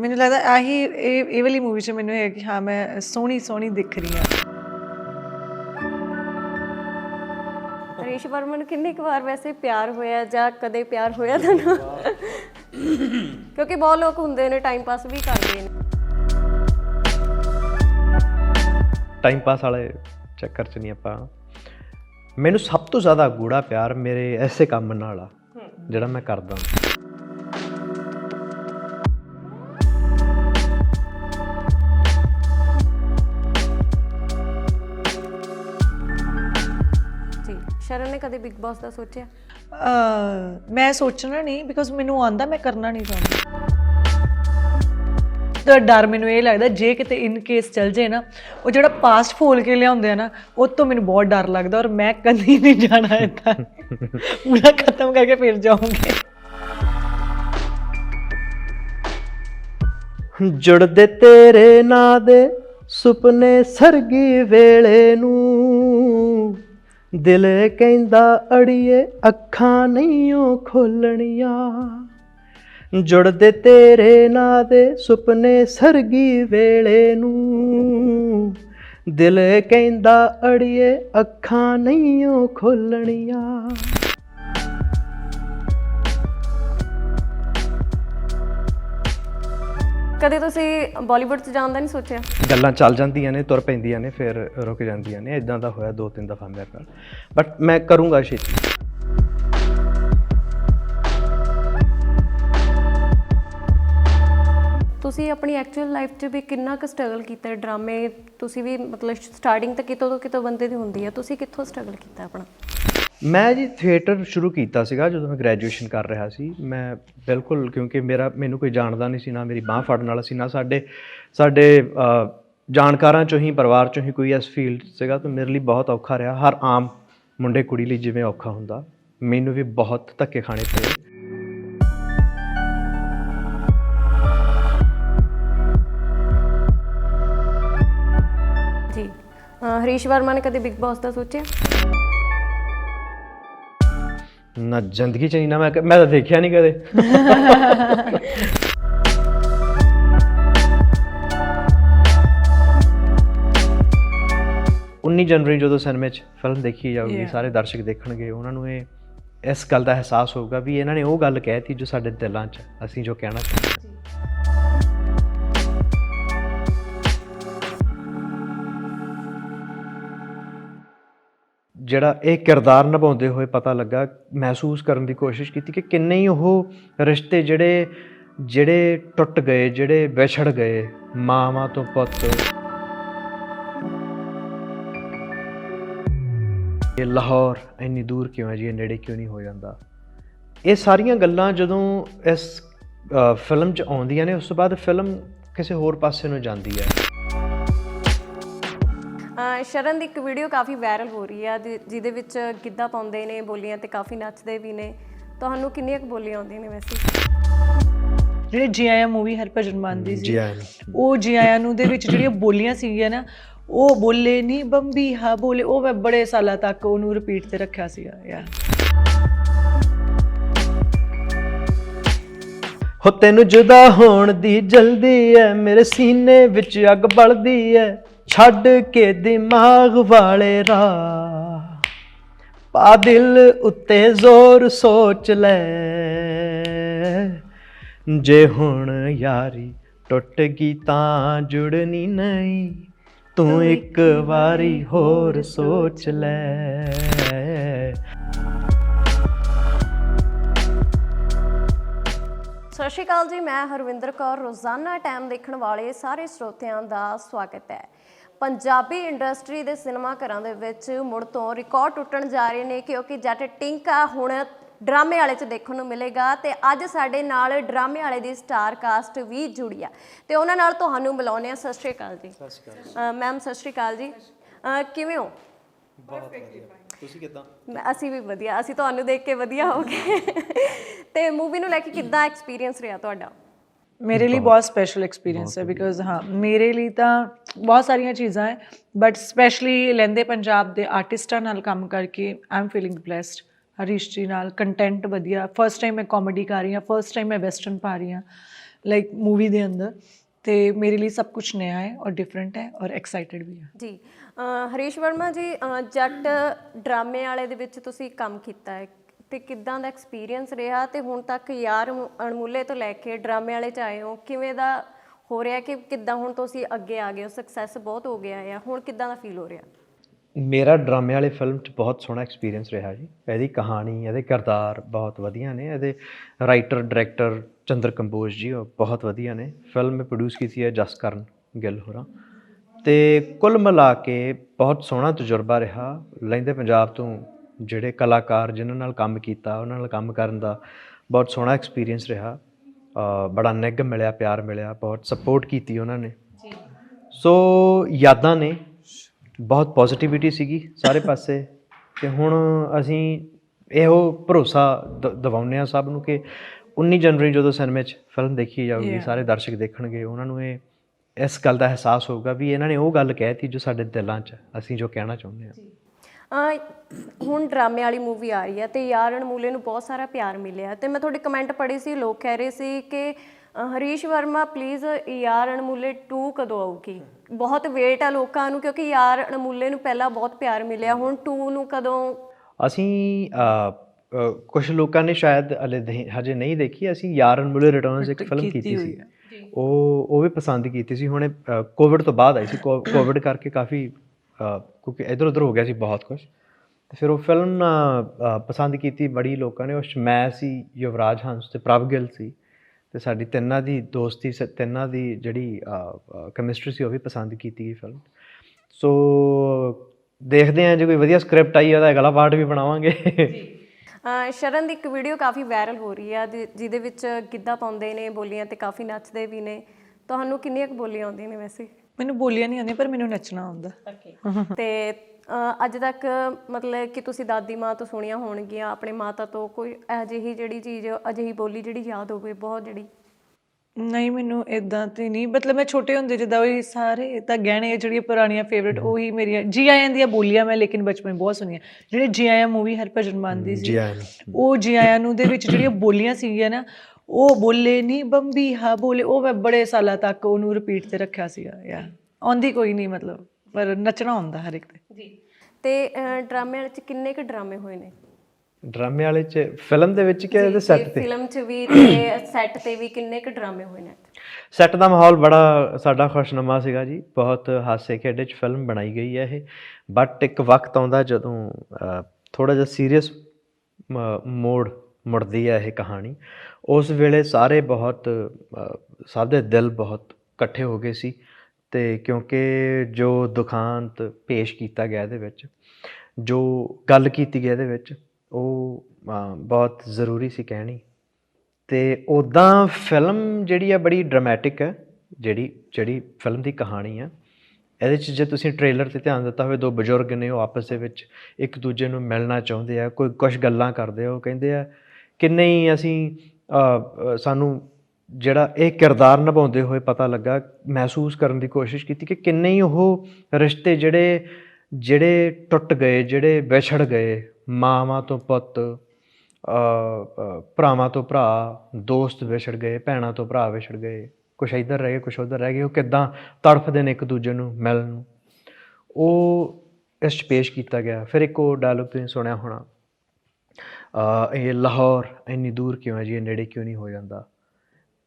ਮੈਨੂੰ ਲੱਗਦਾ ਆਹੀ ਇਹ ਇਹ ਵਾਲੀ ਮੂਵੀ 'ਚ ਮੈਨੂੰ ਇਹ ਹੈ ਕਿ ਹਾਂ ਮੈਂ ਸੋਹਣੀ ਸੋਹਣੀ ਦਿਖ ਰਹੀ ਹਾਂ। ਹਰੀਸ਼ ਵਰਮਨ ਨੂੰ ਕਿੰਨੀ ਕੁ ਵਾਰ ਵੈਸੇ ਪਿਆਰ ਹੋਇਆ ਜਾਂ ਕਦੇ ਪਿਆਰ ਹੋਇਆ ਤੁਹਾਨੂੰ ਕਿਉਂਕਿ ਬਹੁਤ ਲੋਕ ਹੁੰਦੇ ਨੇ ਟਾਈਮ ਪਾਸ ਵੀ ਕਰਦੇ ਨੇ। ਟਾਈਮ ਪਾਸ ਵਾਲੇ ਚੱਕਰ 'ਚ ਨਹੀਂ ਆਪਾਂ। ਮੈਨੂੰ ਸਭ ਤੋਂ ਜ਼ਿਆਦਾ ਗੂੜਾ ਪਿਆਰ ਮੇਰੇ ਐਸੇ ਕੰਮ ਨਾਲ ਆ ਜਿਹੜਾ ਮੈਂ ਕਰਦਾ ਸ਼ਰਨ ਨੇ ਕਦੇ ਬਿਗ ਬਾਸ ਦਾ ਸੋਚਿਆ? ਅਹ ਮੈਂ ਸੋਚਣਾ ਨਹੀਂ ਬਿਕਾਜ਼ ਮੈਨੂੰ ਆਂਦਾ ਮੈਂ ਕਰਨਾ ਨਹੀਂ ਚਾਹੁੰਦੀ। ਤਾਂ ਡਰ ਮੈਨੂੰ ਇਹ ਲੱਗਦਾ, ਜੇ ਕਿਤੇ ਇਨ ਕੇਸ ਚੱਲ ਜੇ ਨਾ, ਉਹ ਜਿਹੜਾ ਪਾਸਟ ਫੋਲ ਕੇ ਲਿਆਉਂਦੇ ਆ ਨਾ, ਉਹ ਤੋਂ ਮੈਨੂੰ ਬਹੁਤ ਡਰ ਲੱਗਦਾ ਔਰ ਮੈਂ ਕਦੀ ਨਹੀਂ ਜਾਣਾ ਇੱਦਾਂ। ਪੂਰਾ ਖਤਮ ਕਰਕੇ ਫਿਰ ਜਾਊਂਗੀ। ਜੁੜਦੇ ਤੇਰੇ ਨਾਂ ਦੇ ਸੁਪਨੇ ਸਰਗੀ ਵੇਲੇ ਨੂੰ। ਦਿਲ ਕਹਿੰਦਾ, ਅੜੀਏ ਅੱਖਾਂ ਨਹੀਂ ਓ ਖੋਲਣੀਆਂ। ਜੁੜਦੇ ਤੇਰੇ ਨਾਂ ਦੇ ਸੁਪਨੇ ਸਰਗੀ ਵੇਲੇ ਨੂੰ। ਦਿਲ ਕਹਿੰਦਾ, ਅੜੀਏ ਅੱਖਾਂ ਨਹੀਂ ਓ ਖੋਲਣੀਆਂ। ਕਦੇ ਤੁਸੀਂ ਬਾਲੀਵੁੱਡ 'ਚ ਜਾਣ ਦਾ ਨਹੀਂ ਸੋਚਿਆ? ਗੱਲਾਂ ਚੱਲ ਜਾਂਦੀਆਂ ਨੇ ਤੁਰ ਪੈਂਦੀਆਂ ਨੇ ਫਿਰ ਰੁਕ ਜਾਂਦੀਆਂ ਨੇ। ਇਦਾਂ ਦਾ ਹੋਇਆ ਦੋ ਤਿੰਨ ਦਫਾ ਮੇਰੇ ਨਾਲ। ਬਟ ਮੈਂ ਕਰੂੰਗਾ ਛੇਤੀ। ਤੁਸੀਂ ਆਪਣੀ ਐਕਚੁਅਲ ਲਾਈਫ 'ਚ ਵੀ ਕਿੰਨਾ ਕੁ ਸਟਰਗਲ ਕੀਤਾ ਡਰਾਮੇ? ਤੁਸੀਂ ਵੀ ਮਤਲਬ ਸਟਾਰਟਿੰਗ ਤਾਂ ਕਿਤੋਂ ਤੋਂ ਕਿਤੋਂ ਬੰਦੇ ਦੀ ਹੁੰਦੀ ਹੈ ਤੁਸੀਂ ਕਿੱਥੋਂ ਸਟਰਗਲ ਕੀਤਾ ਆਪਣਾ? ਮੈਂ ਜੀ ਥੀਏਟਰ ਸ਼ੁਰੂ ਕੀਤਾ ਸੀਗਾ ਜਦੋਂ ਮੈਂ ਗ੍ਰੈਜੂਏਸ਼ਨ ਕਰ ਰਿਹਾ ਸੀ। ਮੈਂ ਬਿਲਕੁਲ ਕਿਉਂਕਿ ਮੇਰਾ, ਮੈਨੂੰ ਕੋਈ ਜਾਣਦਾ ਨਹੀਂ ਸੀ ਨਾ, ਮੇਰੀ ਬਾਹ ਫੜਨ ਵਾਲਾ ਸੀ ਨਾ, ਸਾਡੇ ਸਾਡੇ ਜਾਣਕਾਰਾਂ ਚੋਂ ਹੀ, ਪਰਿਵਾਰ ਚੋਂ ਹੀ ਕੋਈ ਇਸ ਫੀਲਡ ਸੀਗਾ ਤਾਂ ਮੇਰੇ ਲਈ ਬਹੁਤ ਔਖਾ ਰਿਹਾ। ਹਰ ਆਮ ਮੁੰਡੇ ਕੁੜੀ ਲਈ ਜਿਵੇਂ ਔਖਾ ਹੁੰਦਾ, ਮੈਨੂੰ ਵੀ ਬਹੁਤ ਧੱਕੇ ਖਾਣੇ ਪਏ। ਜੀ। ਹਰੀਸ਼ ਵਰਮਾ ਨੇ ਕਦੇ ਬਿਗ ਬਾਸ ਦਾ ਸੋਚਿਆ? ਨਾ ਜ਼ਿੰਦਗੀ ਚ ਨਹੀਂ ਨਾ ਮੈਂ ਤਾਂ ਦੇਖਿਆ ਨਹੀਂ ਕਦੇ। ਉੱਨੀ ਜਨਵਰੀ ਜਦੋਂ ਸਿਨੇਮੇ 'ਚ ਫਿਲਮ ਦੇਖੀ ਜਾਊਗੀ ਸਾਰੇ ਦਰਸ਼ਕ ਦੇਖਣਗੇ ਉਹਨਾਂ ਨੂੰ ਇਹ ਇਸ ਗੱਲ ਦਾ ਅਹਿਸਾਸ ਹੋਊਗਾ ਵੀ ਇਹਨਾਂ ਨੇ ਉਹ ਗੱਲ ਕਹਿਤੀ ਜੋ ਸਾਡੇ ਦਿਲਾਂ 'ਚ ਅਸੀਂ ਜੋ ਕਹਿਣਾ ਚਾਹੁੰਦੇ ਹਾਂ। ਜਿਹੜਾ ਇਹ ਕਿਰਦਾਰ ਨਿਭਾਉਂਦੇ ਹੋਏ ਪਤਾ ਲੱਗਾ, ਮਹਿਸੂਸ ਕਰਨ ਦੀ ਕੋਸ਼ਿਸ਼ ਕੀਤੀ ਕਿ ਕਿੰਨੇ ਹੀ ਉਹ ਰਿਸ਼ਤੇ ਜਿਹੜੇ ਜਿਹੜੇ ਟੁੱਟ ਗਏ, ਜਿਹੜੇ ਵਿਛੜ ਗਏ, ਮਾਵਾਂ ਤੋਂ ਪੁੱਤ। ਇਹ ਲਾਹੌਰ ਇੰਨੀ ਦੂਰ ਕਿਉਂ ਹੈ ਜੀ? ਇਹ ਨੇੜੇ ਕਿਉਂ ਨਹੀਂ ਹੋ ਜਾਂਦਾ? ਇਹ ਸਾਰੀਆਂ ਗੱਲਾਂ ਜਦੋਂ ਇਸ ਫਿਲਮ 'ਚ ਆਉਂਦੀਆਂ ਨੇ, ਉਸ ਤੋਂ ਬਾਅਦ ਫਿਲਮ ਕਿਸੇ ਹੋਰ ਪਾਸੇ ਨੂੰ ਜਾਂਦੀ ਹੈ। ਸ਼ਰਨ ਦੀ ਇੱਕ ਵੀਡੀਓ ਕਾਫੀ ਵਾਇਰਲ ਹੋ ਰਹੀ ਜਿ- ਜਿਹਦੇ ਵਿੱਚ ਗਿੱਧਾ ਪਾਉਂਦੇ ਨੇ ਬੋਲੀਆਂ ਤੇ ਕਾਫੀ ਨੱਚਦੇ ਵੀ ਨੇ। ਤੁਹਾਨੂੰ ਕਿੰਨੀਆਂ ਕੁ ਬੋਲੀਆਂ ਆਉਂਦੀਆਂ ਨੇ ਵੈਸੇ? ਜਿਹੜੀ ਜੀ ਆਇਆ ਮੂਵੀ ਹਰਭਜਨ ਮਾਨ ਦੀ ਸੀ ਜੀ ਆਇਆਂ ਨੂੰ। ਉਹ ਜੀ ਆਇਆਂ ਨੂੰ ਦੇ ਵਿੱਚ ਜਿਹੜੀਆਂ ਬੋਲੀਆਂ ਸੀਗੀਆਂ ਨਾ ਉਹ ਬੋਲੇ ਨਹੀਂ ਬੰਬੀ ਹਾਂ ਬੋਲੇ ਉਹ ਮੈਂ ਬੜੇ ਸਾਲਾਂ ਤੱਕ ਉਹਨੂੰ ਰਿਪੀਟ ਤੇ ਰੱਖਿਆ ਸੀਗਾ ਯਾ ਹੋ ਤੈਨੂੰ ਜੁਦਾ ਹੋਣ ਦੀ ਜਲਦੀ ਐ ਮੇਰੇ ਸੀਨੇ ਵਿੱਚ ਅੱਗ ਬਲਦੀ ਐ। ਛੱਡ ਕੇ ਦਿਮਾਗ ਵਾਲੇ ਰਾਹ ਪਾ ਦਿਲ ਉੱਤੇ ਜ਼ੋਰ ਸੋਚ ਲੈ। ਜੇ ਹੁਣ ਯਾਰੀ ਟੁੱਟ ਗਈ ਤਾਂ ਜੁੜਨੀ ਨਹੀਂ ਤੂੰ ਇੱਕ ਵਾਰੀ ਹੋਰ ਸੋਚ ਲੈ। ਸਤਿ ਸ਼੍ਰੀ ਅਕਾਲ ਜੀ ਮੈਂ ਹਰਵਿੰਦਰ ਕੌਰ। ਰੋਜ਼ਾਨਾ ਟਾਈਮ ਦੇਖਣ ਵਾਲੇ ਸਾਰੇ ਸਰੋਤਿਆਂ ਦਾ ਸਵਾਗਤ ਹੈ। ਪੰਜਾਬੀ ਇੰਡਸਟਰੀ ਦੇ ਸਿਨੇਮਾ ਘਰਾਂ ਦੇ ਵਿੱਚ ਮੁੜ ਤੋਂ ਰਿਕਾਰਡ ਟੁੱਟਣ ਜਾ ਰਹੇ ਨੇ ਕਿਉਂਕਿ ਜੱਟ ਟਿੰਕਾ ਹੁਣ ਡਰਾਮੇ ਵਾਲੇ ਚ ਦੇਖਣ ਨੂੰ ਮਿਲੇਗਾ ਤੇ ਅੱਜ ਸਾਡੇ ਨਾਲ ਡਰਾਮੇ ਵਾਲੇ ਦੀ ਸਟਾਰ ਕਾਸਟ ਵੀ ਜੁੜੀ ਆ। ਤੇ ਉਹਨਾਂ ਨਾਲ ਤੁਹਾਨੂੰ ਮਿਲਾਉਂਦੇ ਆ ਸਤਿ ਸ਼੍ਰੀ ਅਕਾਲ ਜੀ। ਸਤਿ ਸ਼੍ਰੀ ਅਕਾਲ ਮੈਮ ਸਤਿ ਸ਼੍ਰੀ ਅਕਾਲ ਜੀ। ਅਹ ਕਿਵੇਂ ਹੋ? ਤੁਸੀਂ ਕਿਦਾਂ? ਮੈਂ- ਅਸੀਂ ਵੀ ਵਧੀਆ। ਅਸੀਂ ਤੁਹਾਨੂੰ ਦੇਖ ਕੇ ਵਧੀਆ ਹੋ ਗਏ। ਤੇ ਮੂਵੀ ਨੂੰ ਲੈ ਕੇ ਕਿੱਦਾਂ ਐਕਸਪੀਰੀਅੰਸ ਰਿਹਾ ਤੁਹਾਡਾ? ਮੇਰੇ ਲਈ ਬਹੁਤ ਸਪੈਸ਼ਲ ਐਕਸਪੀਰੀਅੰਸ ਹੈ ਬਿਕਾਜ਼ ਹਾਂ ਮੇਰੇ ਲਈ ਤਾਂ ਬਹੁਤ ਸਾਰੀਆਂ ਚੀਜ਼ਾਂ ਹੈ ਬਟ ਸਪੈਸ਼ਲੀ ਲੈਂਦੇ ਪੰਜਾਬ ਦੇ ਆਰਟਿਸਟਾਂ ਨਾਲ ਕੰਮ ਕਰਕੇ I am feeling blessed Harish ji ਨਾਲ ਕੰਟੈਂਟ ਵਧੀਆ ਫਰਸਟ ਟਾਈਮ ਮੈਂ ਕਾਮੇਡੀ ਕਰ ਰਹੀ ਹਾਂ ਫਰਸਟ ਟਾਈਮ ਮੈਂ ਵੈਸਟਰਨ ਪਾ ਰਹੀ ਹਾਂ ਲਾਈਕ ਮੂਵੀ ਦੇ ਅੰਦਰ ਤੇ ਮੇਰੇ ਲਈ ਸਭ ਕੁਝ ਨया ਹੈ ਔਰ ਡਿਫਰੈਂਟ ਹੈ ਔਰ ਐਕਸਾਈਟਿਡ ਵੀ ਹਾਂ ਜੀ ਹਰੀਸ਼ ਵਰਮਾ ਜੀ ਜੱਟ ਡਰਾਮੇ ਵਾਲੇ ਦੇ ਵਿੱਚ ਤੁਸੀਂ ਕੰਮ ਕੀਤਾ ਹੈ ਤੇ ਕਿੱਦਾਂ ਦਾ ਐਕਸਪੀਰੀਅੰਸ ਰਿਹਾ ਤੇ ਹੁਣ ਤੱਕ ਯਾਰ ਅਣਮੁ- ਅਣਮੁੱਲੇ ਤੋਂ ਲੈ ਕੇ ਡਰਾਮੇ ਵਾਲੇ ਚ ਆਏ ਹੋ, ਕਿਵੇਂ ਦਾ ਹੋ ਰਿਹਾ ਕਿ ਕਿੱਦਾਂ ਹੁਣ ਤੁਸੀਂ ਅੱਗੇ ਆ ਗਏ ਹੋ ਸਕਸੈਸ ਬਹੁਤ ਹੋ ਗਿਆ ਆ, ਹੁਣ ਕਿੱਦਾਂ ਦਾ ਫੀਲ ਹੋ ਰਿਹਾ? ਮੇਰਾ ਡਰਾਮੇ ਵਾਲੇ ਫਿਲਮ 'ਚ ਬਹੁਤ ਸੋਹਣਾ ਐਕਸਪੀਰੀਅੰਸ ਰਿਹਾ ਜੀ। ਇਹਦੀ ਕਹਾਣੀ, ਇਹਦੇ ਕਿਰਦਾਰ ਬਹੁਤ ਵਧੀਆ ਨੇ, ਇਹਦੇ ਰਾਈਟਰ ਡਾਇਰੈਕਟਰ ਚੰਦਰ ਕੰਬੋਜ ਜੀ, ਉਹ ਬਹੁਤ ਵਧੀਆ ਨੇ। ਫਿਲਮ ਮੈਂ ਪ੍ਰੋਡਿਊਸ ਕੀਤੀ ਹੈ ਜਸਕਰਨ ਗਿੱਲ ਹੋਰਾਂ। ਤੇ ਕੁੱਲ ਮਿਲਾ ਕੇ ਬਹੁਤ ਸੋਹਣਾ ਤਜਰਬਾ ਰਿਹਾ। ਲੈਂਦੇ ਪੰਜਾਬ ਤੋਂ ਜਿਹੜੇ ਕਲਾਕਾਰ ਜਿਨ੍ਹਾਂ ਨਾਲ ਕੰਮ ਕੀਤਾ ਉਹਨਾਂ ਨਾਲ ਕੰਮ ਕਰਨ ਦਾ ਬਹੁਤ ਸੋਹਣਾ ਐਕਸਪੀਰੀਅੰਸ ਰਿਹਾ। ਬੜਾ ਨਿੱਘ ਮਿਲਿਆ ਪਿਆਰ ਮਿਲਿਆ ਬਹੁਤ ਸਪੋਰਟ ਕੀਤੀ ਉਹਨਾਂ ਨੇ। ਸੋ ਯਾਦਾਂ ਨੇ ਬਹੁਤ ਪੋਜ਼ਿਟਿਵਿਟੀ ਸੀਗੀ ਸਾਰੇ ਪਾਸੇ। ਤੇ ਹੁਣ ਅਸੀਂ ਇਹੋ ਭਰੋਸਾ ਦਿਵਾਉਂਦੇ ਆ ਸਭ ਨੂੰ ਕਿ 19 ਜਨਵਰੀ ਜਦੋਂ ਸਿਨੇਮੇ 'ਚ ਫਿਲਮ ਦੇਖੀ ਜਾਊਗੀ ਸਾਰੇ ਦਰਸ਼ਕ ਦੇਖਣਗੇ ਉਹਨਾਂ ਨੂੰ ਇਹ ਇਸ ਗੱਲ ਦਾ ਅਹਿਸਾਸ ਹੋਊਗਾ ਵੀ ਇਹਨਾਂ ਨੇ ਉਹ ਗੱਲ ਕਹਿਤੀ ਜੋ ਸਾਡੇ ਦਿਲਾਂ 'ਚ ਅਸੀਂ ਜੋ ਕਹਿਣਾ ਚਾਹੁੰਦੇ ਅ, ਹੁਣ ਡਰਾਮੇ ਵਾਲੀ ਮੂਵੀ ਆ ਰਹੀ ਹੈ ਤੇ ਯਾਰ ਅਣਮੁੱਲੇ ਨੂੰ ਬਹੁਤ ਸਾਰਾ ਪਿਆਰ ਮਿਲਿਆ ਤੇ ਮੈਂ ਤੁਹਾਡੇ ਕਮੈਂਟ ਪੜ੍ਹੇ ਸੀ ਲੋਕ ਕਹਿ ਰਹੇ ਸੀ ਕਿ ਹਰੀਸ਼ ਵਰਮਾ ਪਲੀਜ਼ ਯਾਰ ਅਣਮੁੱਲੇ 2 ਕਦੋਂ ਆਊਗੀ? ਬਹੁਤ ਵੇਟ ਆ ਲੋਕਾਂ ਨੂੰ ਕਿਉਂਕਿ ਯਾਰ ਅਣਮੁੱਲੇ ਨੂੰ ਪਹਿਲਾਂ ਬਹੁਤ ਪਿਆਰ ਮਿਲਿਆ ਹੁਣ 2 ਨੂੰ ਕਦੋਂ? ਅਸੀਂ ਕੁਝ ਲੋਕਾਂ ਨੇ ਸ਼ਾਇਦ ਹਲੇ ਹਜੇ ਨਹੀਂ ਦੇਖੀ ਅਸੀਂ ਯਾਰਨ ਮੁਲੇ ਰਿਟਰਨਸ ਇੱਕ ਫਿਲਮ ਕੀਤੀ ਸੀ। ਉਹ ਉਹ ਵੀ ਪਸੰਦ ਕੀਤੀ ਸੀ। ਹੁਣੇ ਕੋਵਿਡ ਤੋਂ ਬਾਅਦ ਆਈ ਸੀ। ਕੋਵਿਡ ਕਰਕੇ ਕਾਫੀ ਕਿਉਂਕਿ ਇਧਰ ਉਧਰ ਹੋ ਗਿਆ ਸੀ ਬਹੁਤ ਕੁਝ ਤੇ ਫਿਰ ਉਹ ਫਿਲਮ ਪਸੰਦ ਕੀਤੀ ਬੜੀ ਲੋਕਾਂ ਨੇ। ਉਸ 'ਚ ਮੈਂ ਸੀ ਯੁਵਰਾਜ ਹੰਸ ਤੇ ਪ੍ਰਭ ਗਿੱਲ ਸੀ। ਤੇ ਸਾਡੀ ਤਿੰਨਾਂ ਦੀ ਦੋਸਤੀ ਸ- ਤਿੰਨਾਂ ਦੀ ਜਿਹੜੀ ਕੈਮਿਸਟਰੀ ਸੀ ਉਹ ਵੀ ਪਸੰਦ ਕੀਤੀ ਗਈ ਫਿਲਮ ਸੋ ਦੇਖਦੇ ਹਾਂ ਜੇ ਕੋਈ ਵਧੀਆ ਸਕ੍ਰਿਪਟ ਆਈ ਉਹਦਾ ਅਗਲਾ ਪਾਰਟ ਵੀ ਬਣਾਵਾਂਗੇ। ਅ, ਸ਼ਰਨ ਦੀ ਇੱਕ ਵੀਡੀਓ ਕਾਫੀ ਵਾਇਰਲ ਹੋ ਰਹੀ ਆ ਜਿ- ਜਿਹਦੇ ਵਿੱਚ ਗਿੱਧਾ ਪਾਉਂਦੇ ਨੇ ਬੋਲੀਆਂ ਤੇ ਕਾਫੀ ਨੱਚਦੇ ਵੀ ਨੇ। ਤੁਹਾਨੂੰ ਕਿੰਨੀਆਂ ਕੁ ਬੋਲੀਆਂ ਆਉਂਦੀਆਂ ਨੇ ਵੈਸੇ? ਮੈਨੂੰ ਬੋਲੀਆਂ ਨਹੀਂ ਆਉਂਦੀਆਂ ਪਰ ਮੈਨੂੰ ਨੱਚਣਾ ਆਉਂਦਾ। ਤੇ ਅ, ਅੱਜ ਤੱਕ ਮਤਲਬ ਕਿ ਤੁਸੀਂ ਦਾਦੀ ਮਾਂ ਤੋਂ ਸੁਣੀਆਂ ਹੋਣਗੀਆਂ ਆਪਣੇ ਮਾਤਾ ਤੋਂ ਕੋਈ ਅਜਿਹੀ ਜਿਹੜੀ ਚੀਜ਼ ਅਜਿਹੀ ਬੋਲੀ ਜਿਹੜੀ ਯਾਦ ਹੋਵੇ ਬਹੁਤ ਜਿਹੜੀ? ਨਹੀਂ ਮੈਨੂੰ ਇਦਾਂ ਤੇ ਨਹੀਂ। ਮਤਲਬ ਮੈਂ ਛੋਟੇ ਹੁੰਦੇ ਜਿੱਦਾਂ ਉਹੀ ਸਾਰੇ ਤਾਂ ਗਹਿਣੇ ਜਿਹੜੀਆਂ ਪੁਰਾਣੀਆਂ ਫੇਵਰਿਟ ਉਹੀ ਮੇਰੀਆਂ ਜੀ ਆਇਆਂ ਦੀਆਂ ਬੋਲੀਆਂ ਮੈਂ ਲੇਕਿਨ ਬਚਪਨ ਬਹੁਤ ਸੁਣੀਆਂ। ਜਿਹੜੇ ਜੀ ਆਇਆਂ ਮੂਵੀ ਹਰਭਜਨ ਮਾਨ ਦੀ ਸੀ ਜੀ ਆਇਆਂ ਨੂੰ। ਉਹ ਜੀ ਆਇਆਂ ਨੂੰ ਦੇ ਵਿੱਚ ਜਿਹੜੀਆਂ ਬੋਲੀਆਂ ਸੀਗੀਆਂ ਨਾ ਉਹ ਬੋਲੇ ਨਹੀਂ ਬੰਬੀ ਹਾ ਬੋਲੇ। ਉਹ ਮੈਂ ਬੜੇ ਸਾਲਾਂ ਤੱਕ ਉਹਨੂੰ ਰਿਪੀਟ ਤੇ ਰੱਖਿਆ ਸੀਗਾ ਯਾ ਆਉਂਦੀ ਕੋਈ ਨਹੀਂ ਮਤਲਬ ਪਰ ਨੱਚਣਾ ਹੁੰਦਾ ਹਰ ਇੱਕ ਤੇ। ਜੀ। ਤੇ ਡਰਾਮੇ ਵਾਲੇ ਚ ਕਿੰਨੇ ਕੁ ਡਰਾਮੇ ਹੋਏ ਨੇ? ਡਰਾਮੇ ਵਾਲੇ ਚ ਫਿਲਮ ਦੇ ਵਿੱਚ ਕਿ ਇਹਦੇ ਸੈੱਟ ਤੇ? ਫਿਲਮ ਚ ਵੀ ਤੇ ਸੈੱਟ ਤੇ ਵੀ ਕਿੰਨੇ ਕੁ ਡਰਾਮੇ ਹੋਏ ਨੇ? ਸੈੱਟ ਦਾ ਮਾਹੌਲ ਬੜਾ ਸਾਡਾ ਖੁਸ਼ਨੁਮਾ ਸੀਗਾ ਜੀ। ਬਹੁਤ ਹਾਸੇ ਖੇਡੇ ਚ ਫਿਲਮ ਬਣਾਈ ਗਈ ਹੈ ਇਹ। ਬਟ ਇੱਕ ਵਕਤ ਆਉਂਦਾ ਜਦੋਂ ਥੋੜਾ ਜਿਹਾ ਸੀਰੀਅਸ ਮੋੜ ਮੁੜਦੀ ਹੈ ਇਹ ਕਹਾਣੀ। ਉਸ ਵੇਲੇ ਸਾਰੇ ਬਹੁਤ ਅ, ਸਭ ਦੇ ਦਿਲ ਬਹੁਤ ਇਕੱਠੇ ਹੋ ਗਏ ਸੀ ਤੇ ਕਿਉਂਕਿ ਜੋ ਦੁਖਾਂਤ ਪੇਸ਼ ਕੀਤਾ ਗਿਆ ਇਹਦੇ ਵਿੱਚ ਜੋ ਗੱਲ ਕੀਤੀ ਗਈ ਇਹਦੇ ਵਿੱਚ ਉਹ ਬਹੁਤ ਜ਼ਰੂਰੀ ਸੀ ਕਹਿਣੀ। ਤੇ ਉਦਾਂ ਫਿਲਮ ਜਿਹੜੀ ਆ ਬੜੀ ਡਰਾਮੈਟਿਕ ਹੈ ਜਿਹੜੀ ਜਿਹੜੀ ਫਿਲਮ ਦੀ ਕਹਾਣੀ ਆ। ਇਹਦੇ ਚ ਜੇ ਤੁਸੀਂ ਟ੍ਰੇਲਰ ਤੇ ਧਿਆਨ ਦਿੱਤਾ ਹੋਵੇ ਦੋ ਬਜ਼ੁਰਗ ਨੇ ਉਹ ਆਪਸ ਦੇ ਵਿੱਚ ਇੱਕ ਦੂਜੇ ਨੂੰ ਮਿਲਣਾ ਚਾਹੁੰਦੇ ਆ ਕੋਈ ਕੁਝ ਗੱਲਾਂ ਕਰਦੇ ਆ ਉਹ ਕਹਿੰਦੇ ਆ ਕਿੰਨੇ ਹੀ ਅਸੀਂ ਸਾਨੂੰ ਜਿਹੜਾ ਇਹ ਕਿਰਦਾਰ ਨਿਭਾਉਂਦੇ ਹੋਏ ਪਤਾ ਲੱਗਾ, ਮਹਿਸੂਸ ਕਰਨ ਦੀ ਕੋਸ਼ਿਸ਼ ਕੀਤੀ ਕਿ ਕਿੰਨੇ ਹੀ ਉਹ ਰਿਸ਼ਤੇ ਜਿਹੜੇ ਜਿਹੜੇ ਟੁੱਟ ਗਏ, ਜਿਹੜੇ ਵਿਛੜ ਗਏ, ਮਾਵਾਂ ਤੋਂ ਪੁੱਤ ਭਰਾਵਾਂ ਤੋਂ ਭਰਾ, ਦੋਸਤ ਵਿਛੜ ਗਏ, ਭੈਣਾਂ ਤੋਂ ਭਰਾ ਵਿਛੜ ਗਏ, ਕੁਛ ਇੱਧਰ ਰਹਿ ਗਏ, ਕੁਛ ਉੱਧਰ ਰਹਿ ਗਏ, ਉਹ ਕਿੱਦਾਂ ਤੜਫਦੇ ਨੇ ਇੱਕ ਦੂਜੇ ਨੂੰ ਮਿਲਣ ਨੂੰ। ਉਹ ਇਸ 'ਚ ਪੇਸ਼ ਕੀਤਾ ਗਿਆ। ਫਿਰ ਇੱਕ ਉਹ ਡਾਇਲੋਗ ਤੁਸੀਂ ਸੁਣਿਆ ਹੋਣਾ ਇਹ ਲਾਹੌਰ ਇੰਨੀ ਦੂਰ ਕਿਉਂ ਹੈ ਜੀ, ਇਹ ਨੇੜੇ ਕਿਉਂ ਨਹੀਂ ਹੋ ਜਾਂਦਾ?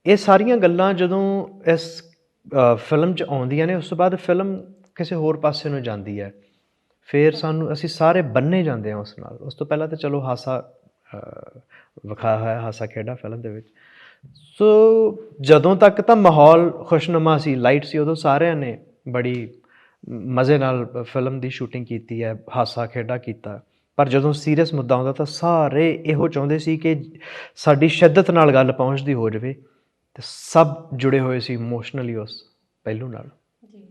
ਇਹ ਸਾਰੀਆਂ ਗੱਲਾਂ ਜਦੋਂ ਇਸ ਫਿਲਮ 'ਚ ਆਉਂਦੀਆਂ ਨੇ, ਉਸ ਤੋਂ ਬਾਅਦ ਫਿਲਮ ਕਿਸੇ ਹੋਰ ਪਾਸੇ ਨੂੰ ਜਾਂਦੀ ਹੈ। ਫਿਰ ਸਾਨੂੰ, ਅਸੀਂ ਸਾਰੇ ਬੰਨੇ ਜਾਂਦੇ ਹਾਂ ਉਸ ਨਾਲ। ਉਸ ਤੋਂ ਪਹਿਲਾਂ ਤਾਂ ਚਲੋ ਹਾਸਾ ਵਿਖਾਇਆ ਹੋਇਆ ਹਾਸਾ ਖੇਡਾ ਫਿਲਮ ਦੇ ਵਿੱਚ। ਸੋ ਜਦੋਂ ਤੱਕ ਤਾਂ ਮਾਹੌਲ ਖੁਸ਼ਨਮਾ ਸੀ ਲਾਈਟ ਸੀ, ਉਦੋਂ ਸਾਰਿਆਂ ਨੇ ਬੜੀ ਮਜ਼ੇ ਨਾਲ ਫਿਲਮ ਦੀ ਸ਼ੂਟਿੰਗ ਕੀਤੀ ਹੈ, ਹਾਸਾ ਖੇਡਾ ਕੀਤਾ। ਪਰ ਜਦੋਂ ਸੀਰੀਅਸ ਮੁੱਦਾ ਆਉਂਦਾ ਤਾਂ ਸਾਰੇ ਇਹੋ ਚਾਹੁੰਦੇ ਸੀ ਕਿ ਸਾਡੀ ਸ਼ਿੱਦਤ ਨਾਲ ਗੱਲ ਪਹੁੰਚਦੀ ਹੋ ਜਾਵੇ ਤੇ ਸਭ ਜੁੜੇ ਹੋਏ ਸੀ ਇਮੋਸ਼ਨਲੀ ਉਸ ਪਹਿਲੂ ਨਾਲ। ਜੀ।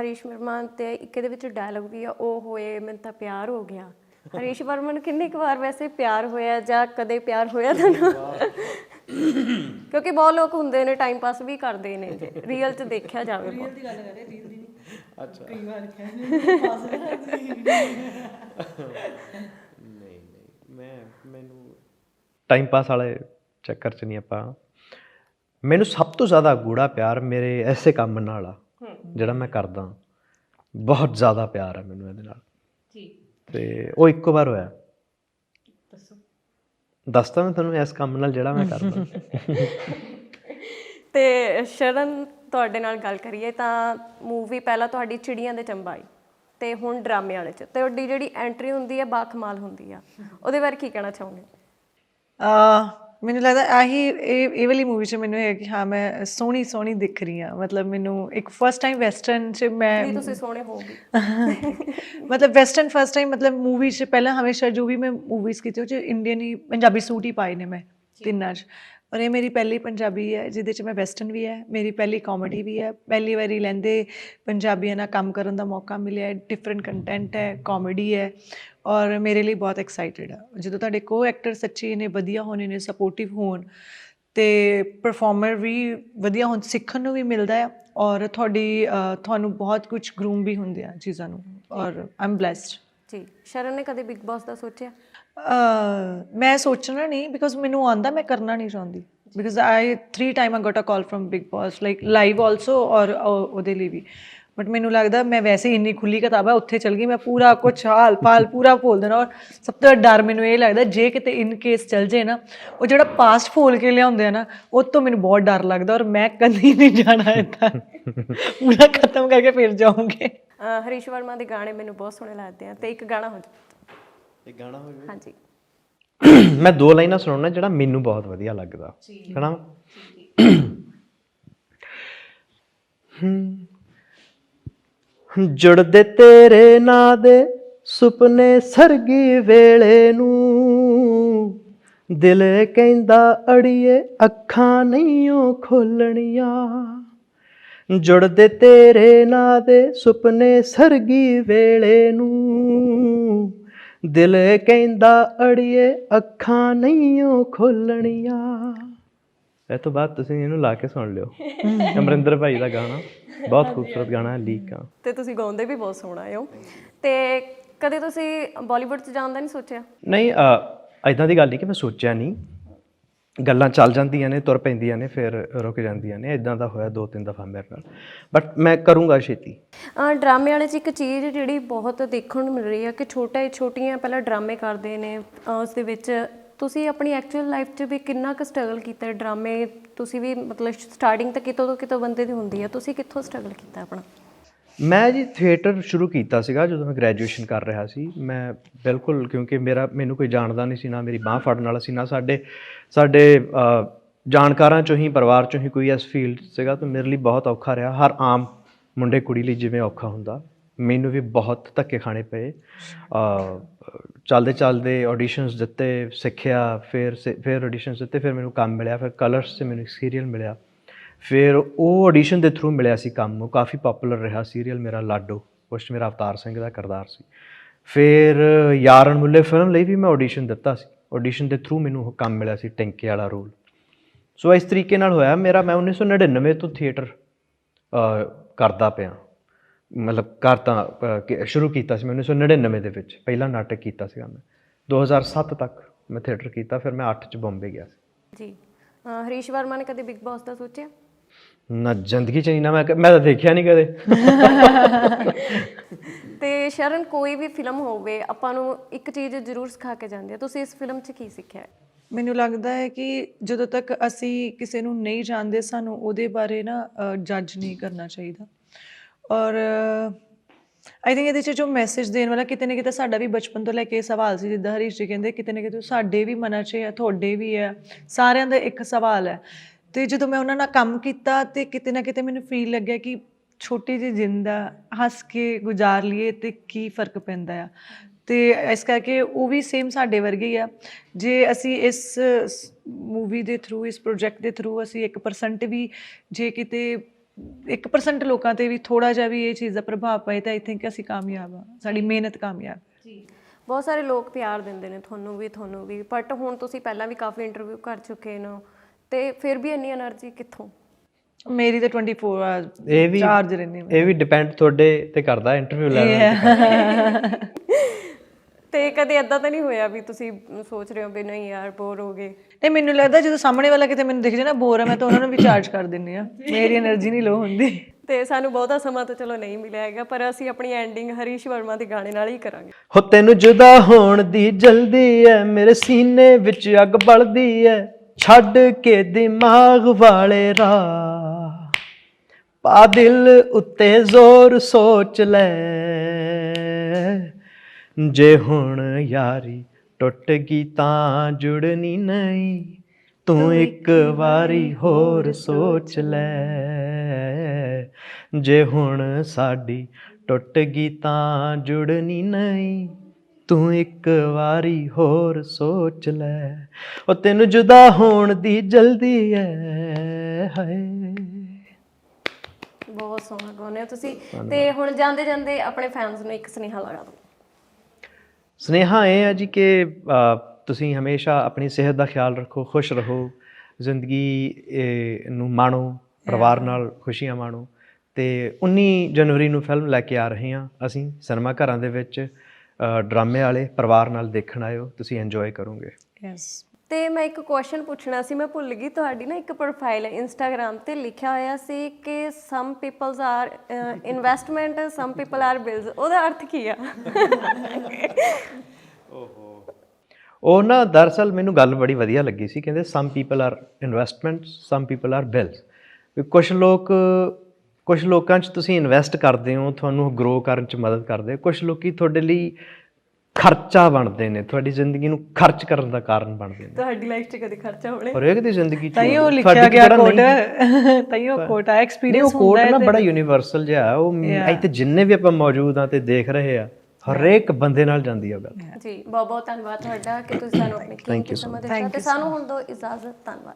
ਹਰੀਸ਼ ਵਰਮਾ ਤੇ ਇੱਕ ਇਹਦੇ ਵਿੱਚ ਡਾਇਲੌਗ ਵੀ ਆ ਉਹ ਹੋਏ ਮੈਨੂੰ ਤਾਂ ਪਿਆਰ ਹੋ ਗਿਆ। ਹਰੀਸ਼ ਵਰਮਾ ਨੂੰ ਕਿੰਨੀ ਕੁ ਵਾਰ ਵੈਸੇ ਪਿਆਰ ਹੋਇਆ ਜਾਂ ਕਦੇ ਪਿਆਰ ਹੋਇਆ ਤੁਹਾਨੂੰ ਕਿਉਂਕਿ ਬਹੁਤ ਲੋਕ ਹੁੰਦੇ ਨੇ ਟਾਈਮ ਪਾਸ ਵੀ ਕਰਦੇ ਨੇ ਰੀਅਲ 'ਚ ਦੇਖਿਆ ਜਾਵੇ ਬਹੁਤ ਨਹੀਂ ਨਹੀਂ ਮੈਂ ਮੈਨੂੰ ਟਾਈਮ ਪਾਸ ਵਾਲੇ ਚੱਕਰ 'ਚ ਨਹੀਂ ਆਪਾਂ। ਮੈਨੂੰ ਸਭ ਤੋਂ ਜ਼ਿਆਦਾ ਗੂੜਾ ਪਿਆਰ ਮੇਰੇ ਐਸੇ ਕੰਮ ਨਾਲ ਆ ਜਿਹੜਾ ਮੈਂ ਕਰਦਾ। ਬਹੁਤ ਜ਼ਿਆਦਾ ਪਿਆਰ ਹੈ ਮੈਨੂੰ ਇਹਦੇ ਨਾਲ। ਜੀ। ਤੇ ਉਹ ਇੱਕੋ ਵਾਰ ਹੋਇਆ। ਦੱਸੋ। ਦੱਸਦਾ ਮੈਂ ਤੁਹਾਨੂੰ ਇਸ ਕੰਮ ਨਾਲ ਜਿਹੜਾ ਮੈਂ ਕਰਦਾ। ਤੇ ਸ਼ਰਨ ਤੁਹਾਡੇ ਨਾਲ ਗੱਲ ਕਰੀਏ ਤਾਂ ਮੂਵੀ ਪਹਿਲਾਂ ਤੁਹਾਡੀ ਚਿੜੀਆਂ ਦੇ ਚੰਬਾਈ ਤੇ ਹੁਣ ਡਰਾਮੇ ਵਾਲੇ ਚ ਤੇ ਤੁਹਾਡੀ ਜਿਹੜੀ ਐਂਟਰੀ ਹੁੰਦੀ ਹੈ ਬਾਖਮਾਲ ਹੁੰਦੀ ਆ। ਉਹਦੇ ਬਾਰੇ ਕੀ ਕਹਿਣਾ ਚਾਹੋਗੇ? ਆ ਮੈਨੂੰ ਲੱਗਦਾ ਆਹੀ ਇਹ ਇਹ ਵਾਲੀ ਮੂਵੀ 'ਚ ਮੈਨੂੰ ਹੈ ਕਿ ਹਾਂ ਮੈਂ ਸੋਹਣੀ ਸੋਹਣੀ ਦਿਖ ਰਹੀ ਹਾਂ। ਮਤਲਬ ਮੈਨੂੰ ਇੱਕ ਫਸਟ ਟਾਈਮ ਵੈਸਟਰਨ 'ਚ ਮੈਂ ਨਹੀਂ ਤੁਸੀਂ ਸੋਹਣੇ ਹੋਗੇ ਮਤਲਬ ਵੈਸਟਰਨ ਫਸਟ ਟਾਈਮ ਮਤਲਬ ਮੂਵੀ 'ਚ ਪਹਿਲਾਂ ਹਮੇਸ਼ਾ ਜੋ ਵੀ ਮੈਂ ਮੂਵੀਜ਼ ਕੀਤੀ ਉਹ 'ਚ ਇੰਡੀਅਨ ਹੀ ਪੰਜਾਬੀ ਸੂਟ ਹੀ ਪਾਏ ਨੇ ਮੈਂ ਤਿੰਨਾਂ 'ਚ। ਔਰ ਇਹ ਮੇਰੀ ਪਹਿਲੀ ਪੰਜਾਬੀ ਹੈ ਜਿਹਦੇ 'ਚ ਮੈਂ ਵੈਸਟਰਨ ਵੀ ਹੈ ਮੇਰੀ ਪਹਿਲੀ ਕਾਮੇਡੀ ਵੀ ਹੈ। ਪਹਿਲੀ ਵਾਰੀ ਲੈਂਦੇ ਪੰਜਾਬੀਆਂ ਨਾਲ ਕੰਮ ਕਰਨ ਦਾ ਮੌਕਾ ਮਿਲਿਆ ਹੈ ਡਿਫਰੈਂਟ ਕੰਟੈਂਟ ਹੈ ਕਾਮੇਡੀ ਹੈ ਔਰ ਮੇਰੇ ਲਈ ਬਹੁਤ ਐਕਸਾਈਟਿਡ ਆ। ਜਦੋਂ ਤੁਹਾਡੇ ਕੋ ਐਕਟਰ ਸੱਚੀ ਨੇ ਵਧੀਆ ਹੋਣੇ ਨੇ ਸਪੋਰਟਿਵ ਹੋਣ ਤੇ ਪਰਫਾਰਮਰ ਵੀ ਵਧੀਆ ਹੋਣ ਸਿੱਖਣ ਨੂੰ ਵੀ ਮਿਲਦਾ ਹੈ ਔਰ ਤੁਹਾਡੀ ਤੁਹਾਨੂੰ ਬਹੁਤ ਕੁਝ ਗਰੂਮ ਵੀ ਹੁੰਦੇ ਆ ਚੀਜ਼ਾਂ ਨੂੰ ਔਰ ਆਮ ਬlesed ਜੀ ਸ਼ਰਨ ਨੇ ਕਦੇ ਬਿਗ ਬਾਸ ਦਾ ਸੋਚਿਆ? ਅ ਮੈਂ ਸੋਚਣਾ ਨਹੀਂ ਬਿਕਾਜ਼ ਮੈਨੂੰ ਆਂਦਾ ਮੈਂ ਕਰਨਾ ਨਹੀਂ ਚਾਹੁੰਦੀ। Because I 3 time I got a call from Big Boss like live also ਔਰ ਉਹ- ਉਹਦੇ ਲਈ ਵੀ। ਬਟ ਮੈਨੂੰ ਲੱਗਦਾ ਮੈਂ ਵੈਸੇ ਹੀ ਇੰਨੀ ਖੁੱਲੀ ਕਿਤਾਬ ਹੈ ਉੱਥੇ ਚਲ ਗਈ ਮੈਂ ਪੂਰਾ ਕੁਛ ਹਾਲ ਪਾਲ ਪੂਰਾ ਭੁੱਲ ਦੇਣਾ। ਔਰ ਸਭ ਤੋਂ ਡਰ ਮੈਨੂੰ ਇਹ ਲੱਗਦਾ ਜੇ ਕਿਤੇ ਇਨ ਕੇਸ ਚਲ ਜੇ ਨਾ ਉਹ ਜਿਹੜਾ ਪਾਸਟ ਫੋਲ ਕੇ ਲਿਆਉਂਦੇ ਆ ਨਾ ਉਹ ਤੋਂ ਮੈਨੂੰ ਬਹੁਤ ਡਰ ਲੱਗਦਾ ਔਰ ਮੈਂ ਕਦੀ ਨਹੀਂ ਜਾਣਾ ਇੱਦਾਂ। ਪੂਰਾ ਖਤਮ ਕਰਕੇ ਫਿਰ ਜਾਊਂਗੇ। ਅਹ ਹਰੀਸ਼ ਵਰਮਾ ਦੇ ਗਾਣੇ ਮੈਨੂੰ ਬਹੁਤ ਸੋਹਣੇ ਲੱਗਦੇ ਆ ਤੇ ਇੱਕ ਗਾਣਾ ਹੋ ਜਾ ਇਹ ਗਾਣਾ ਹੋ ਹਾਂਜੀ। ਮੈਂ ਦੋ ਲਾਈਨਾਂ ਸੁਣਾਉਣਾ ਜਿਹੜਾ ਮੈਨੂੰ ਬਹੁਤ ਵਧੀਆ ਲੱਗਦਾ। ਹਨਾ। ਜੁੜਦੇ ਤੇਰੇ ਨਾਂ ਦੇ ਸੁਪਨੇ ਸਰਗੀ ਵੇਲੇ ਨੂੰ। ਦਿਲ ਕਹਿੰਦਾ ਅੜੀਏ ਅੱਖਾਂ ਨਹੀਂਓ ਖੋਲਣੀਆਂ। ਜੁੜਦੇ ਤੇਰੇ ਨਾਂ ਦੇ ਸੁਪਨੇ ਸਰਗੀ ਵੇਲੇ ਨੂੰ। ਦਿਲ ਕਹਿੰਦਾ ਅੜੀਏ ਅੱਖਾਂ ਨਹੀਂਓ ਖੋਲਣੀਆਂ। ਇਹ ਤੋਂ ਬਾਅਦ ਤੁਸੀਂ ਇਹਨੂੰ ਲਾ ਕੇ ਸੁਣ ਲਿਓ। ਅਮਰਿੰਦਰ ਭਾਈ ਦਾ ਗਾਣਾ। ਬਹੁਤ ਖੂਬਸੂਰਤ ਗਾਣਾ ਹੈ ਲੀਕ ਤੇ ਤੁਸੀਂ ਗਾਉਂਦੇ ਵੀ ਬਹੁਤ ਸੋਹਣਾ ਹੋ ਤੇ ਕਦੇ ਤੁਸੀਂ ਬਾਲੀਵੁੱਡ ਚ ਜਾਣ ਦਾ ਨਹੀਂ ਸੋਚਿਆ? ਨਹੀਂ ਐਦਾਂ ਦੀ ਗੱਲ ਨਹੀਂ ਕਿ ਮੈਂ ਸੋਚਿਆ ਨਹੀਂ। ਗੱਲਾਂ ਚੱਲ ਜਾਂਦੀਆਂ ਨੇ, ਤੁਰ ਪੈਂਦੀਆਂ ਨੇ, ਫਿਰ ਰੁਕ ਜਾਂਦੀਆਂ ਨੇ। ਐਦਾਂ ਦਾ ਹੋਇਆ ਦੋ ਤਿੰਨ ਦਫਾ ਮੇਰੇ ਨਾਲ। ਬਟ ਮੈਂ ਕਰੂੰਗਾ ਛੇਤੀ। ਅਹ ਡਰਾਮੇ ਵਾਲੇ ਚ ਇੱਕ ਚੀਜ਼ ਜਿਹੜੀ ਬਹੁਤ ਦੇਖਣ ਨੂੰ ਮਿਲ ਰਹੀ ਹੈ ਕਿ ਛੋਟੇ ਛੋਟੀਆਂ ਪਹਿਲਾਂ ਡਰਾਮੇ ਕਰਦੇ ਨੇ, ਅਹ ਉਸ ਦੇ ਵਿੱਚ ਤੁਸੀਂ ਆਪਣੀ ਐਕਚੁਅਲ ਲਾਈਫ 'ਚ ਵੀ ਕਿੰਨਾ ਕੁ ਸਟਰਗਲ ਕੀਤਾ ਹੈ? ਡਰਾਮੇ ਤੁਸੀਂ ਵੀ ਮਤਲਬ ਸਟਾਰਟਿੰਗ ਤਾਂ ਕਿਤੋਂ ਤੋਂ ਕਿਤੋਂ ਬੰਦੇ ਦੀ ਹੁੰਦੀ ਹੈ। ਤੁਸੀਂ ਕਿੱਥੋਂ ਸਟਰਗਲ ਕੀਤਾ ਆਪਣਾ? ਮੈਂ ਜੀ ਥੀਏਟਰ ਸ਼ੁਰੂ ਕੀਤਾ ਸੀਗਾ ਜਦੋਂ ਮੈਂ ਗ੍ਰੈਜੂਏਸ਼ਨ ਕਰ ਰਿਹਾ ਸੀ। ਮੈਂ ਬਿਲਕੁਲ ਕਿਉਂਕਿ ਮੇਰਾ, ਮੈਨੂੰ ਕੋਈ ਜਾਣਦਾ ਨਹੀਂ ਸੀ, ਨਾ ਮੇਰੀ ਬਾਹ ਫੜਨ ਵਾਲਾ ਸੀ, ਨਾ ਸਾਡੇ ਸਾਡੇ ਜਾਣਕਾਰਾਂ ਚੋਂ ਹੀ, ਪਰਿਵਾਰ ਚੋਂ ਹੀ ਕੋਈ ਇਸ ਫੀਲਡ ਸੀਗਾ ਤਾਂ ਮੇਰੇ ਲਈ ਬਹੁਤ ਔਖਾ ਰਿਹਾ। ਹਰ ਆਮ ਮੁੰਡੇ ਕੁੜੀ ਲਈ ਜਿਵੇਂ ਔਖਾ ਹੁੰਦਾ, ਮੈਨੂੰ ਵੀ ਬਹੁਤ ਧੱਕੇ ਖਾਣੇ ਪਏ। ਚੱਲਦੇ ਚੱਲਦੇ ਆਡੀਸ਼ਨਸ ਦਿੱਤੇ, ਸਿੱਖਿਆ, ਫਿਰ ਸ- ਫਿਰ ਆਡੀਸ਼ਨਸ ਦਿੱਤੇ, ਫਿਰ ਮੈਨੂੰ ਕੰਮ ਮਿਲਿਆ, ਫਿਰ ਕਲਰਸ 'ਚ ਮੈਨੂੰ ਸੀਰੀਅਲ ਮਿਲਿਆ। ਫਿਰ ਉਹ ਆਡੀਸ਼ਨ ਦੇ ਥਰੂ ਮਿਲਿਆ ਸੀ ਕੰਮ, ਉਹ ਕਾਫੀ ਪਪੂਲਰ ਰਿਹਾ ਸੀਰੀਅਲ ਮੇਰਾ ਲਾਡੋ ਕੁਛ ਮੇਰਾ ਅਵਤਾਰ ਸਿੰਘ ਦਾ ਕਿਰਦਾਰ ਸੀ। ਫਿਰ ਯਾਰਨ ਮੁੱਲੇ ਫਿਲਮ ਲਈ ਵੀ ਮੈਂ ਆਡੀਸ਼ਨ ਦਿੱਤਾ ਸੀ। ਆਡੀਸ਼ਨ ਦੇ ਥਰੂ ਮੈਨੂੰ ਉਹ ਕੰਮ ਮਿਲਿਆ ਸੀ, ਟੈਂਕੇ ਵਾਲਾ ਰੋਲ। ਸੋ ਇਸ ਤਰੀਕੇ ਨਾਲ ਹੋਇਆ, ਮੇਰਾ ਮੈਂ 1999 ਤੋਂ ਥੀਏਟਰ ਕਰਦਾ ਪਿਆ। ਮਤਲਬ ਕਰ ਤਾਂ ਸ਼ੁਰੂ ਕੀਤਾ ਸੀ ਮੈਂ 1999 ਦੇ ਵਿੱਚ। ਪਹਿਲਾ ਨਾਟਕ ਕੀਤਾ ਸੀਗਾ ਮੈਂ। 2007 ਤੱਕ ਮੈਂ ਥੀਏਟਰ ਕੀਤਾ, ਫਿਰ ਮੈਂ 8 ਚ ਬੰਬੇ ਗਿਆ ਸੀ। ਜੀ। ਹਰੀਸ਼ ਵਰਮਾ ਨੇ ਕਦੇ ਬਿਗ ਬਾਸ ਦਾ ਸੋਚਿਆ? ਨਾ ਜ਼ਿੰਦਗੀ ਚ ਨਹੀਂ ਨਾ ਮੈਂ ਤਾਂ ਦੇਖਿਆ ਨਹੀਂ ਕਦੇ। ਤੇ ਸ਼ਰਨ ਕੋਈ ਵੀ ਫਿਲਮ ਹੋਵੇ ਆਪਾਂ ਨੂੰ ਇੱਕ ਚੀਜ਼ ਜ਼ਰੂਰ ਸਿਖਾ ਕੇ ਜਾਂਦੀ ਹੈ ਤੁਸੀਂ ਇਸ ਫਿਲਮ 'ਚ ਕੀ ਸਿੱਖਿਆ? ਹੈ ਮੈਨੂੰ ਲੱਗਦਾ ਹੈ ਕਿ ਜਦੋਂ ਤੱਕ ਅਸੀਂ ਕਿਸੇ ਨੂੰ ਨਹੀਂ ਜਾਣਦੇ ਸਾਨੂੰ ਉਹਦੇ ਬਾਰੇ ਨਾ ਜੱਜ ਨਹੀਂ ਕਰਨਾ ਚਾਹੀਦਾ। ਔਰ ਆਈ ਥਿੰਕ ਇਹਦੇ 'ਚ ਜੋ ਮੈਸੇਜ ਦੇਣ ਵਾਲਾ ਕਿਤੇ ਨਾ ਕਿਤੇ ਸਾਡਾ ਵੀ ਬਚਪਨ ਤੋਂ ਲੈ ਕੇ ਇਹ ਸਵਾਲ ਸੀ ਜਿੱਦਾਂ ਹਰੀਸ਼ ਜੀ ਕਹਿੰਦੇ ਕਿਤੇ ਨਾ ਕਿਤੇ ਸਾਡੇ ਵੀ ਮਨਾਂ 'ਚ ਹੈ ਤੁਹਾਡੇ ਵੀ ਹੈ। ਸਾਰਿਆਂ ਦਾ ਇੱਕ ਸਵਾਲ ਹੈ। ਤੇ ਜਦੋਂ ਮੈਂ ਉਹਨਾਂ ਨਾਲ ਕੰਮ ਕੀਤਾ ਤੇ ਕਿਤੇ ਨਾ ਕਿਤੇ ਮੈਨੂੰ ਫੀਲ ਲੱਗਿਆ ਕਿ ਛੋਟੀ ਜਿਹੀ ਜ਼ਿੰਦਾ ਹੱਸ ਕੇ ਗੁਜ਼ਾਰ ਲਈਏ ਤੇ ਕੀ ਫ਼ਰਕ ਪੈਂਦਾ ਆ। ਤੇ ਇਸ ਕਰਕੇ ਉਹ ਵੀ ਸੇਮ ਸਾਡੇ ਵਰਗੇ ਹੀ ਆ। ਜੇ ਅਸੀਂ ਇਸ ਮੂਵੀ ਦੇ ਥਰੂ ਇਸ ਪ੍ਰੋਜੈਕਟ ਦੇ ਥਰੂ ਅਸੀਂ 1% ਵੀ ਜੇ ਕਿਤੇ 1% ਲੋਕਾਂ ਤੇ ਵੀ ਥੋੜਾ ਜਿਹਾ ਵੀ ਇਹ ਚੀਜ਼ ਦਾ ਪ੍ਰਭਾਵ ਪਏ ਤਾਂ ਆਈ ਥਿੰਕ ਅਸੀਂ ਕਾਮਯਾਬ ਆ, ਸਾਡੀ ਮਿਹਨਤ ਕਾਮਯਾਬ। ਜੀ। ਬਹੁਤ ਸਾਰੇ ਲੋਕ ਪਿਆਰ ਦਿੰਦੇ ਨੇ ਤੁਹਾਨੂੰ ਵੀ ਤੁਹਾਨੂੰ ਵੀ ਬਟ ਹੁਣ ਤੁਸੀਂ ਪਹਿਲਾਂ ਵੀ ਕਾਫੀ ਇੰਟਰਵਿਊ ਕਰ ਚੁੱਕੇ ਹੋ ਤੇ ਫਿਰ ਵੀ ਇੰਨੀ એનર્ਜੀ ਕਿੱਥੋਂ? ਮੇਰੀ ਤਾਂ 24 ਆਵਰ ਇਹ ਵੀ ਚਾਰਜ ਰਹਿੰਦੀ ਮੈਂ ਇਹ ਵੀ ਡਿਪੈਂਡ ਤੁਹਾਡੇ ਤੇ ਕਰਦਾ ਇੰਟਰਵਿਊ ਲੈਣਾ ਤੇ ਕਦੇ ਐਦਾਂ ਤਾਂ ਨਹੀਂ ਹੋਇਆ ਵੀ ਤੁਸੀਂ ਸੋਚ ਰਹੇ ਹੋ ਵੀ ਨਹੀਂ ਯਾਰ ਬੋਰ ਹੋ ਗਏ? ਤੇ ਮੈਨੂੰ ਲੱਗਦਾ ਜਦੋਂ ਸਾਹਮਣੇ ਵਾਲਾ ਕਿਤੇ ਮੈਨੂੰ ਦਿਖ ਜੇ ਨਾ ਬੋਰ ਹੈ ਮੈਂ ਤਾਂ ਉਹਨਾਂ ਨੂੰ ਵੀ ਚਾਰਜ ਕਰ ਦਿੰਨੀ ਆ ਮੇਰੀ એનર્ਜੀ ਨਹੀਂ ਲੋ ਹੁੰਦੀ। ਤੇ ਸਾਨੂੰ ਬਹੁਤਾ ਸਮਾਂ ਤਾਂ ਚਲੋ ਨਹੀਂ ਮਿਲਿਆ ਹੈਗਾ ਪਰ ਅਸੀਂ ਆਪਣੀ ਐਂਡਿੰਗ ਹਰੀਸ਼ ਵਰਮਾ ਦੇ ਗਾਣੇ ਨਾਲ ਹੀ ਕਰਾਂਗੇ। ਹੋ ਤੈਨੂੰ ਜੁਦਾ ਹੋਣ ਦੀ ਜਲਦੀ ਐ ਮੇਰੇ ਸੀਨੇ ਵਿੱਚ ਅੱਗ ਬਲਦੀ ਐ। ਛੱਡ ਕੇ ਦਿਮਾਗ ਵਾਲੇ ਰਾਹ। ਪਾ ਦਿਲ ਉੱਤੇ ਜ਼ੋਰ ਸੋਚ ਲੈ। ਜੇ ਹੁਣ ਯਾਰੀ ਟੁੱਟ ਗਈ ਤਾਂ ਜੁੜਨੀ ਨਹੀਂ। ਤੂੰ ਇੱਕ ਵਾਰੀ ਹੋਰ ਸੋਚ ਲੈ। ਜੇ ਹੁਣ ਸਾਡੀ ਟੁੱਟ ਗਈ ਤਾਂ ਜੁੜਨੀ ਨਹੀਂ। ਤੂੰ ਇੱਕ ਵਾਰੀ ਹੋਰ ਸੋਚ ਲੈ। ਉਹ ਤੈਨੂੰ ਜੁਦਾ ਹੋਣ ਦੀ ਜਲਦੀ ਐ ਹਾਏ। ਬਹੁਤ ਸੋਹਣਾ ਗਾਉਂਦੇ ਹੋ ਤੁਸੀਂ। ਤੇ ਹੁਣ ਜਾਂਦੇ ਜਾਂਦੇ ਆਪਣੇ ਫੈਨਸ ਨੂੰ ਇੱਕ ਸੁਨੇਹਾ ਲਗਾ ਦਿਓ। ਸਨੇਹਾ ਇਹ ਹੈ ਜੀ ਕਿ ਤੁਸੀਂ ਹਮੇਸ਼ਾ ਆਪਣੀ ਸਿਹਤ ਦਾ ਖਿਆਲ ਰੱਖੋ ਖੁਸ਼ ਰਹੋ ਜ਼ਿੰਦਗੀ ਨੂੰ ਮਾਣੋ ਪਰਿਵਾਰ ਨਾਲ ਖੁਸ਼ੀਆਂ ਮਾਣੋ। ਤੇ 19 ਜਨਵਰੀ ਨੂੰ ਫਿਲਮ ਲੈ ਕੇ ਆ ਰਹੇ ਹਾਂ ਅਸੀਂ ਸਿਨੇਮਾ ਘਰਾਂ ਦੇ ਵਿੱਚ। ਡਰਾਮੇ ਵਾਲੇ ਪਰਿਵਾਰ ਨਾਲ ਦੇਖਣ ਆਇਓ ਤੁਸੀਂ ਇੰਜੋਏ ਕਰੋਗੇ। ਯੈਸ ਤੇ ਮੈਂ ਇੱਕ ਕੁਐਸਚਨ ਪੁੱਛਣਾ ਸੀ ਮੈਂ ਭੁੱਲ ਗਈ ਤੁਹਾਡੀ ਨਾ ਇੱਕ ਪ੍ਰੋਫਾਈਲ ਹੈ ਇੰਸਟਾਗ੍ਰam ਤੇ ਲਿਖਿਆ ਹੋਇਆ ਸੀ ਕਿ some peoples are investment some people are bills ਉਹਦਾ ਅਰਥ ਕੀ ਆ? ਉਹ ਨਾ ਦਰਅਸਲ ਮੈਨੂੰ ਗੱਲ ਬੜੀ ਵਧੀਆ ਲੱਗੀ ਸੀ ਕਹਿੰਦੇ some people are investment some people are bills ਕੁਝ ਲੋਕ ਕੁਝ ਲੋਕਾਂ 'ਚ ਤੁਸੀਂ ਇਨਵੈਸਟ ਕਰਦੇ ਹੋ ਤੁਹਾਨੂੰ ਗਰੋ ਕਰਨ 'ਚ ਮਦਦ ਕਰਦੇ ਕੁਝ ਲੋਕੀ ਤੁਹਾਡੇ ਲਈ ਖਰਚਾ ਬਣਦੇ ਨੇ ਤੁਹਾਡੀ ਜ਼ਿੰਦਗੀ ਨੂੰ ਖਰਚ ਕਰਨ ਦਾ ਕਾਰਨ ਬਣਦੇ ਨੇ। ਤੁਹਾਡੀ ਲਾਈਫ 'ਚ ਕਦੇ ਖਰਚਾ ਹੋਣੇ ਹਰੇਕ ਦੀ ਜ਼ਿੰਦਗੀ 'ਚ ਤਾਈਓ ਤੁਹਾਡੀ ਲਿਖਿਆ ਗਿਆ ਕੋਟ ਨਹੀਂ? ਤਾਈਓ ਕੋਟ ਆ ਨਹੀਂ, ਉਹ ਐਕਸਪੀਰੀਅੰਸ ਕੋਟ ਹੁੰਦਾ ਨਾ ਹੈ ਬੜਾ ਯੂਨੀਵਰਸਲ ਜਿਹਾ ਹੈ, ਉਹ ਇੱਥੇ ਜਿੰਨੇ ਵੀ ਆਪਾਂ ਮੌਜੂਦ ਆ ਤੇ ਦੇਖ ਰਹੇ ਆ ਹਰੇਕ ਬੰਦੇ ਨਾਲ ਜਾਂਦੀ ਆ ਉਹ ਗੱਲ। ਜੀ ਬਹੁਤ ਬਹੁਤ ਧੰਨਵਾਦ ਤੁਹਾਡਾ ਕਿ ਤੁਸੀਂ ਸਾਨੂੰ ਆਪਣੀ ਕੀਮਤੀ ਸਮਾਂ ਦਿੱਤਾ ਤੇ ਸਾਨੂੰ ਹੁਣ ਦੋ ਇਜਾਜ਼ਤ ਧੰਨਵਾਦ।